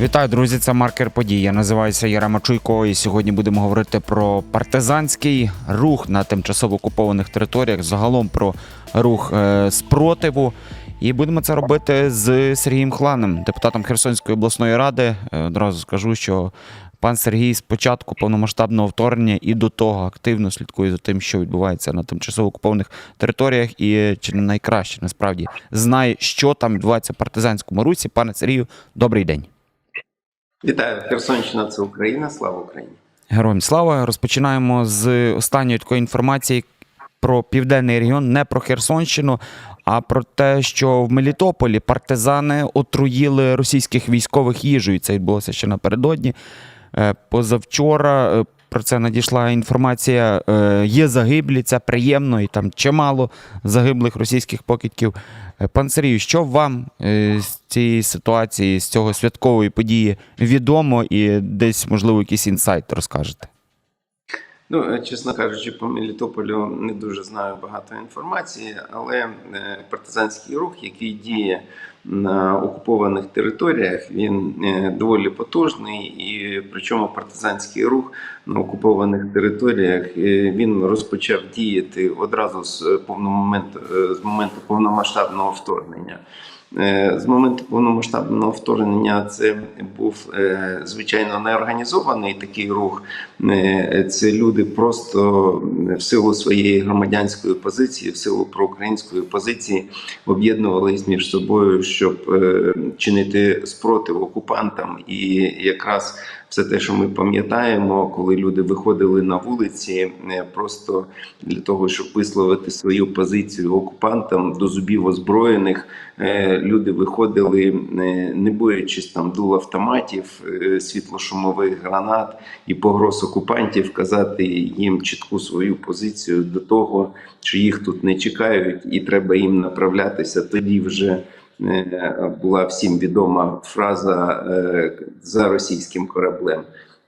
Вітаю, друзі! Це маркер подій. Я називаюся Ярема Чуйко, і сьогодні будемо говорити про партизанський рух на тимчасово окупованих територіях, загалом про рух е, спротиву. І будемо це робити з Сергієм Хланем, депутатом Херсонської обласної ради. Е, Одразу скажу, що пан Сергій з початку повномасштабного вторгнення і до того активно слідкує за тим, що відбувається на тимчасово окупованих територіях, і чи не найкраще насправді знає, що там відбувається в партизанському русі. Пане Сергію, добрий день. Вітаю, Херсонщина це Україна. Слава Україні! Героям слава. Розпочинаємо з останньої такої інформації про південний регіон, не про Херсонщину, а про те, що в Мелітополі партизани отруїли російських військових їжею. Це відбулося ще напередодні. Е, Позавчора е, про це надійшла інформація. Е, Є загиблі, це приємно, і там чимало загиблих російських покидьків. Е, Пан Сергію, що вам е, з цієї ситуації, з цього святкової події відомо і десь, можливо, якийсь інсайт розкажете? Ну, чесно кажучи, по Мелітополю не дуже знаю багато інформації, але партизанський рух, який діє на окупованих територіях, він доволі потужний, і причому партизанський рух на окупованих територіях він розпочав діяти одразу з е, повного е, з моменту повномасштабного вторгнення. Е, З моменту повномасштабного вторгнення це був звичайно неорганізований такий рух. Це люди просто в силу своєї громадянської позиції, в силу проукраїнської позиції об'єднувались між собою, щоб чинити спротив окупантам. І якраз все те, що ми пам'ятаємо, коли люди виходили на вулиці, е, просто для того, щоб висловити свою позицію окупантам до зубів озброєних, е, люди виходили, е, не боячись там дул автоматів, світлошумових гранат і погроз окупантів, казати їм чітку свою позицію до того, що їх тут не чекають, і треба їм направлятися. Тоді вже була всім відома фраза за російським кораблем.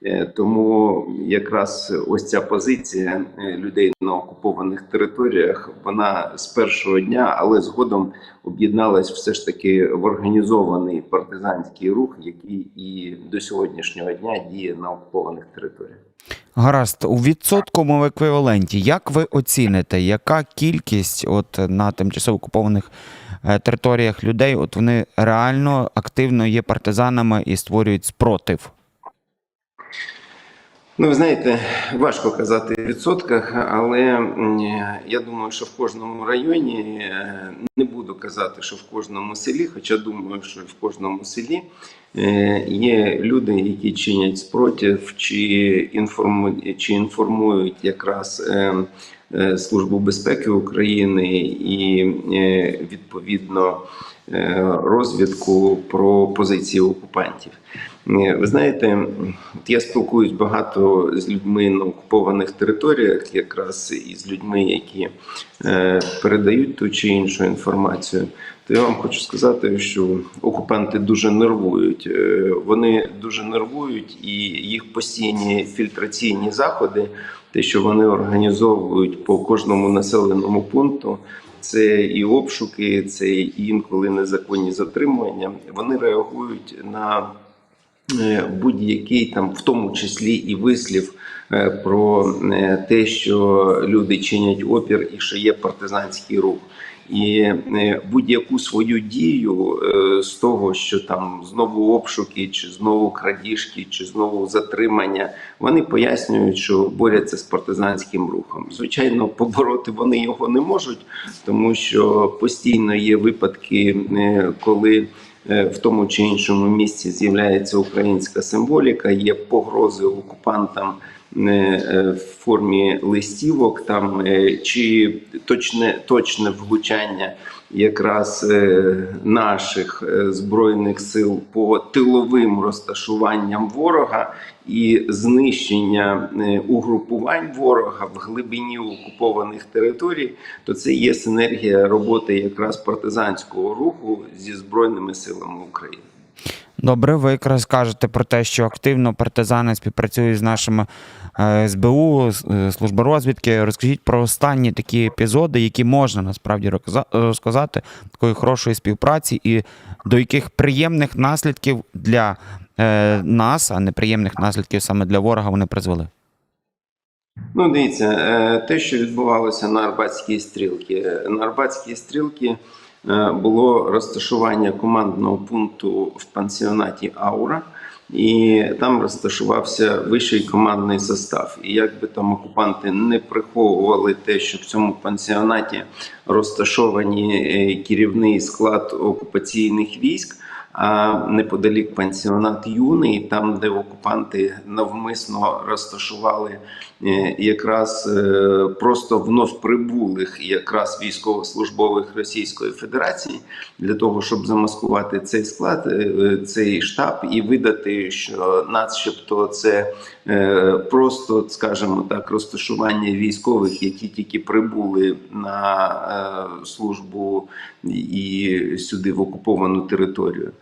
Е, Тому якраз ось ця позиція е, людей на окупованих територіях, вона з першого дня, але згодом об'єдналась все ж таки в організований партизанський рух, який і до сьогоднішнього дня діє на окупованих територіях. Гаразд, у відсотковому еквіваленті, як ви оціните, яка кількість от на тимчасово окупованих е, територіях людей, от вони реально активно є партизанами і створюють спротив? Ну, ви знаєте, важко казати в відсотках, але я думаю, що в кожному районі е, не буду казати, що в кожному селі, хоча думаю, що в кожному селі е, є люди, які чинять спротив, чи інформують, чи інформують якраз е, Службу безпеки України і відповідно розвідку про позиції окупантів. Ви знаєте, я спілкуюсь багато з людьми на окупованих територіях, якраз і з людьми, які е, передають ту чи іншу інформацію. То я вам хочу сказати, що окупанти дуже нервують. Е, Вони дуже нервують, і їх постійні фільтраційні заходи, те, що вони організовують по кожному населеному пункту. Це і обшуки, це і інколи незаконні затримування. Вони реагують на будь-який там, в тому числі і вислів е, про е, те, що люди чинять опір і що є партизанський рух. І е, будь-яку свою дію е, з того, що там знову обшуки, чи знову крадіжки, чи знову затримання, вони пояснюють, що борються з партизанським рухом. Звичайно, побороти вони його не можуть, тому що постійно є випадки, е, коли е, в тому чи іншому місці з'являється українська символіка, є погрози окупантам е, е, в формі листівок, там е, чи точне точне влучання якраз е, наших е, збройних сил по тиловим розташуванням ворога і знищення е, угрупувань ворога в глибині окупованих територій, то це є синергія роботи якраз партизанського руху зі збройними силами України. Добре, ви якраз кажете про те, що активно партизани співпрацюють з нашими е, СБУ, з- е, служби розвідки. Розкажіть про останні такі епізоди, які можна насправді розказати такої хорошої співпраці, і до яких приємних наслідків для е, нас, а неприємних наслідків саме для ворога вони призвели? Ну, дивіться, е, те, що відбувалося на Арбатській стрілці. На Арбатській стрілці е, було розташування командного пункту в пансіонаті Аура, і там розташувався вищий командний состав. І як би там окупанти не приховували те, що в цьому пансіонаті розташовані е, керівний склад окупаційних військ. А неподалік пансіонат юний, там, де окупанти навмисно розташували е, якраз е, просто вновь прибулих якраз військовослужбових Російської Федерації для того, щоб замаскувати цей склад, е, цей штаб і видати, що начебто це просто, скажімо так, розташування військових, які тільки прибули на службу і сюди в окуповану територію,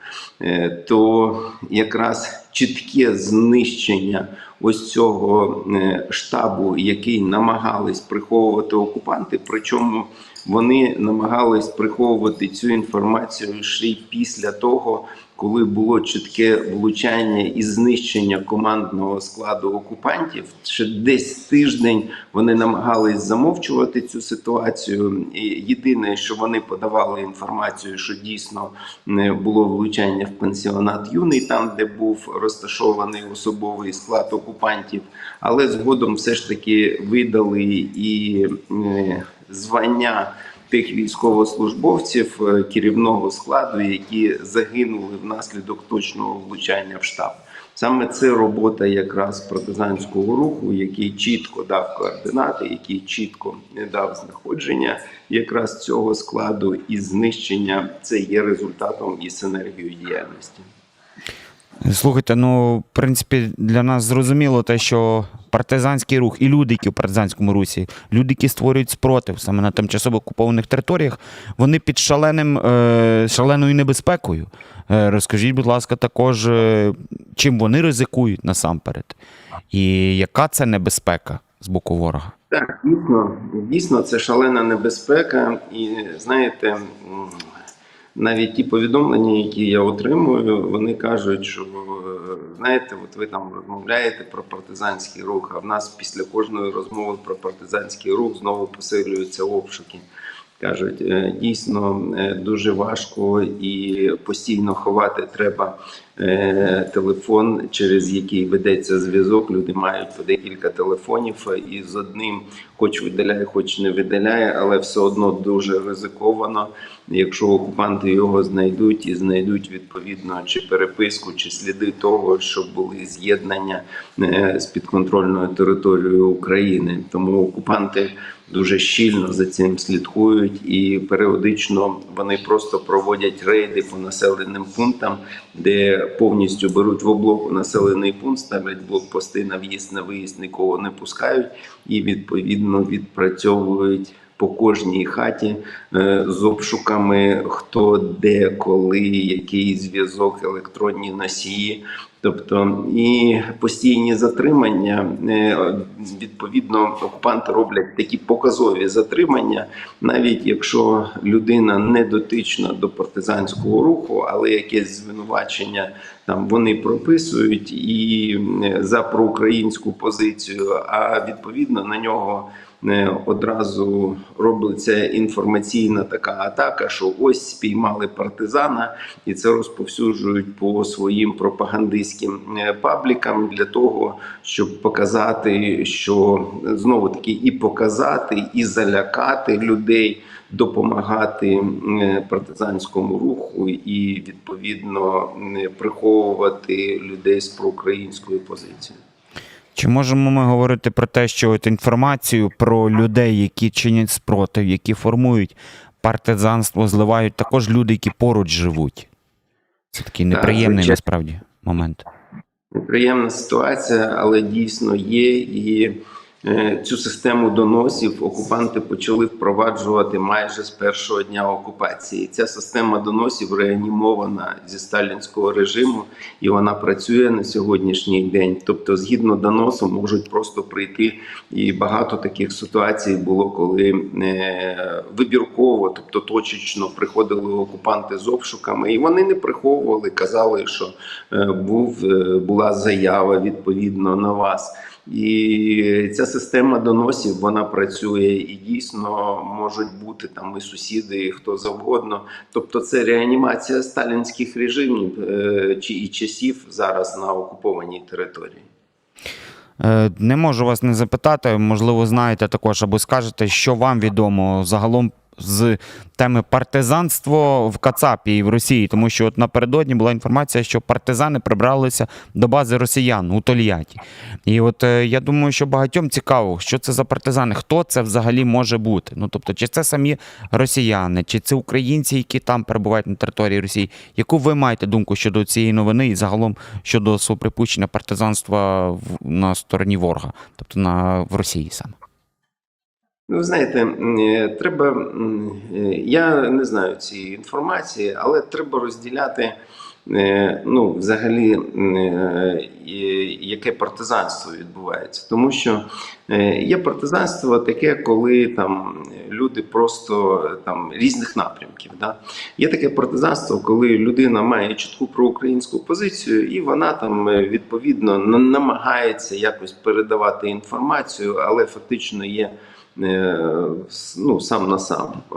то якраз чітке знищення ось цього е, штабу, який намагались приховувати окупанти, причому вони намагались приховувати цю інформацію ще й після того, коли було чітке влучання і знищення командного складу окупантів. Ще десь тиждень вони намагались замовчувати цю ситуацію. І єдине, що вони подавали інформацію, що дійсно було влучання в пансіонат юний, там де був розташований особовий склад окупантів, але згодом все ж таки видали і е, звання тих військовослужбовців е, керівного складу, які загинули внаслідок точного влучання в штаб. Саме це робота якраз партизанського руху, який чітко дав координати, який чітко не дав знаходження якраз цього складу і знищення. Це є результатом і синергією діяльності. Слухайте, ну, в принципі, для нас зрозуміло те, що партизанський рух і люди, які в партизанському русі, люди, які створюють спротив саме на тимчасово окупованих територіях, вони під шаленим, е, шаленою небезпекою. Е, розкажіть, будь ласка, також, е, чим вони ризикують насамперед, і яка це небезпека з боку ворога? Так, дійсно, дійсно, це шалена небезпека, і знаєте, навіть ті повідомлення, які я отримую, вони кажуть, що е, знаєте, от ви там розмовляєте про партизанський рух, а в нас після кожної розмови про партизанський рух знову посилюються обшуки. Кажуть, е, дійсно е, дуже важко і постійно ховати треба телефон, через який ведеться зв'язок. Люди мають по декілька телефонів, і з одним, хоч видаляє, хоч не видаляє, але все одно дуже ризиковано. Якщо окупанти його знайдуть і знайдуть відповідно чи переписку, чи сліди того, що були з'єднання е, з підконтрольною територією України, тому окупанти дуже щільно за цим слідкують, і періодично вони просто проводять рейди по населеним пунктам, де повністю беруть в облогу населений пункт, ставлять блокпости на в'їзд, на виїзд, нікого не пускають, і відповідно відпрацьовують. По кожній хаті е, з обшуками, хто де, коли, який зв'язок, електронні носії, тобто і постійні затримання. е, Відповідно, окупанти роблять такі показові затримання, навіть якщо людина не дотична до партизанського руху, але якесь звинувачення там вони прописують і за проукраїнську позицію, а відповідно на нього. Е, Одразу робиться інформаційна така атака, що ось спіймали партизана, і це розповсюджують по своїм пропагандистським е, паблікам для того, щоб показати, що знову таки і показати, і залякати людей, допомагати е, партизанському руху і відповідно е, приховувати людей з проукраїнською позицією. Чи можемо ми говорити про те, що от інформацію про людей, які чинять спротив, які формують партизанство, зливають також люди, які поруч живуть? Це такий неприємний так, насправді момент. Неприємна ситуація, але дійсно є. І Цю систему доносів окупанти почали впроваджувати майже з першого дня окупації. Ця система доносів реанімована зі сталінського режиму, і вона працює на сьогоднішній день. Тобто, згідно доносу, можуть просто прийти. І багато таких ситуацій було, коли е, вибірково, тобто точечно, приходили окупанти з обшуками, і вони не приховували, казали, що е, був е, була заява відповідно на вас. І ця система доносів вона працює і дійсно можуть бути там і сусіди, і хто завгодно. Тобто, це реанімація сталінських режимів е, чи і часів зараз на окупованій території. Е, Не можу вас не запитати, можливо, знаєте також або скажете, що вам відомо загалом з теми партизанство в Кацапі і в Росії, тому що от напередодні була інформація, що партизани прибралися до бази росіян у Тольятті. І от е, я думаю, що багатьом цікаво, що це за партизани, хто це взагалі може бути. Ну тобто, чи це самі росіяни, чи це українці, які там перебувають на території Росії. Яку ви маєте думку щодо цієї новини і загалом щодо свого припущення партизанства на стороні ворога, тобто на в Росії саме? Ну, ви знаєте, е, треба. е, Я не знаю цієї інформації, але треба розділяти. е, Ну, взагалі, яке партизанство відбувається, тому що е, є партизанство таке, коли там люди просто е, там різних напрямків. Да? Є таке партизанство, коли людина має чітку проукраїнську позицію, і вона там е, відповідно намагається якось передавати інформацію, але фактично є е, ну, сам на сам е,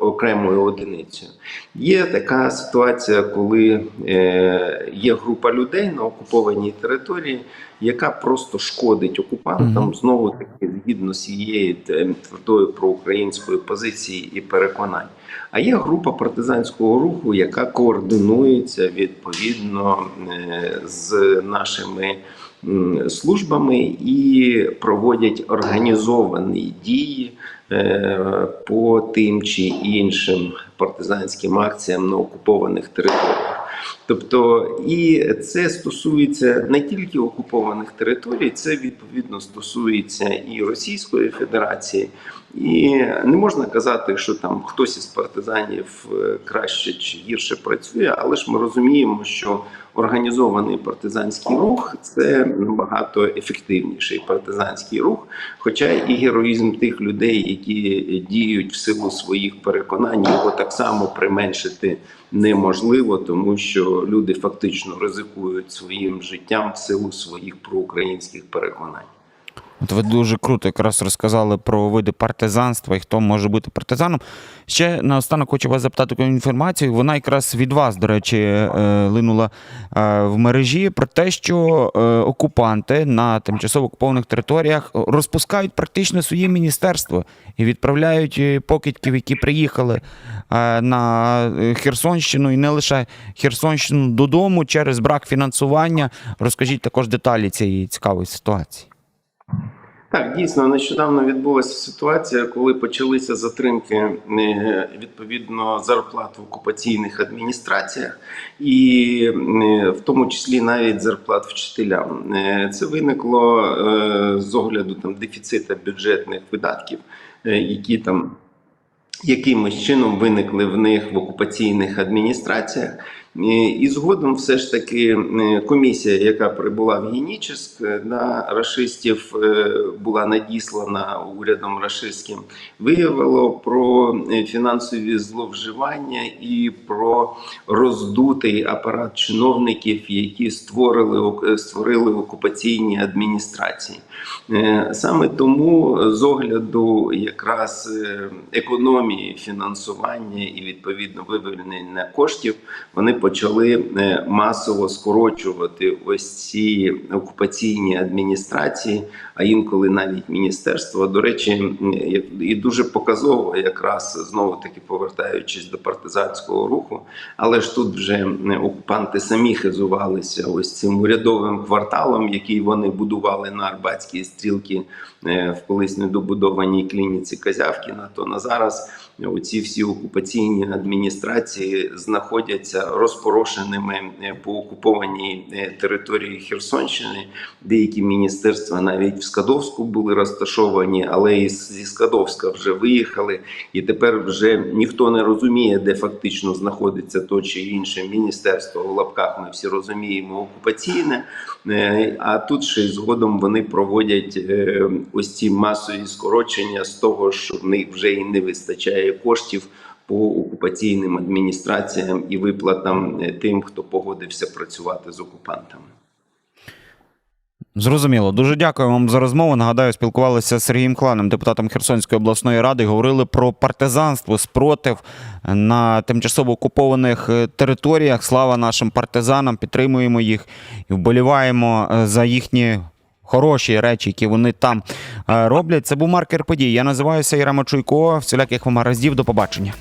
окремою одиницею. Є така ситуація, коли е, є група людей на окупованій території, яка просто шкодить окупантам Мгм. знову таки згідно з її е, твердої проукраїнської позиції і переконань. А є група партизанського руху, яка координується відповідно е, з нашими службами і проводять організовані дії е, по тим чи іншим партизанським акціям на окупованих територіях. Тобто, і це стосується не тільки окупованих територій, це відповідно стосується і Російської Федерації. І не можна казати, що там хтось із партизанів е, краще чи гірше працює, але ж ми розуміємо, що організований партизанський рух це набагато ефективніший партизанський рух. Хоча і героїзм тих людей, які діють в силу своїх переконань, його так само применшити неможливо, тому що люди фактично ризикують своїм життям в силу своїх проукраїнських переконань. От ви дуже круто якраз розказали про види партизанства і хто може бути партизаном. Ще наостанок хочу вас запитати таку інформацію. Вона якраз від вас, до речі, е, линула е, в мережі про те, що е, окупанти на тимчасово окупованих територіях розпускають практично своє міністерство і відправляють покидьків, які приїхали на Херсонщину і не лише Херсонщину додому через брак фінансування. Розкажіть також деталі цієї цікавої ситуації. Так, дійсно, нещодавно відбулася ситуація, коли почалися затримки е, відповідно зарплат в окупаційних адміністраціях, і е, в тому числі навіть зарплат вчителям. Е, Це виникло з огляду там дефіцита бюджетних видатків, які там якимось чином виникли в них в окупаційних адміністраціях. Е, І згодом все ж таки е, комісія, яка прибула в Генічеськ е, на рашистів, була надіслана урядом рашистським, виявило про фінансові зловживання і про роздутий апарат чиновників, які створили створили окупаційні адміністрації. Саме тому з огляду якраз економії фінансування і відповідно вивільнення коштів вони почали е, масово скорочувати ось ці окупаційні адміністрації, а інколи навіть міністерства. До речі, і дуже показово, якраз знову таки повертаючись до партизанського руху, але ж тут вже окупанти самі хизувалися ось цим урядовим кварталом, який вони будували на Арбатській стрілці е, в колись недобудованій клініці Казявкіна. То на зараз оці всі окупаційні адміністрації знаходяться розпорошеними е, по окупованій е, території Херсонщини. Деякі міністерства навіть в Скадовську були розташовані, але і зі Скадовська вже виїхали. І тепер вже ніхто не розуміє, де фактично знаходиться то чи інше міністерство. В лапках ми всі розуміємо окупаційне. Е, А тут ще й згодом вони проводять ось ці масові скорочення з того, що в них вже і не вистачає коштів по окупаційним адміністраціям і виплатам е, тим, хто погодився працювати з окупантами. Зрозуміло. Дуже дякую вам за розмову. Нагадаю, спілкувалися з Сергієм Кланом, депутатом Херсонської обласної ради. Говорили про партизанство, спротив на тимчасово окупованих е, територіях. Слава нашим партизанам, підтримуємо їх і вболіваємо е, за їхні. Хороші речі, які вони там е, роблять. Це був маркер подій. Я називаюся Єрема Чуйко. Всіляких вам гараздів. До побачення.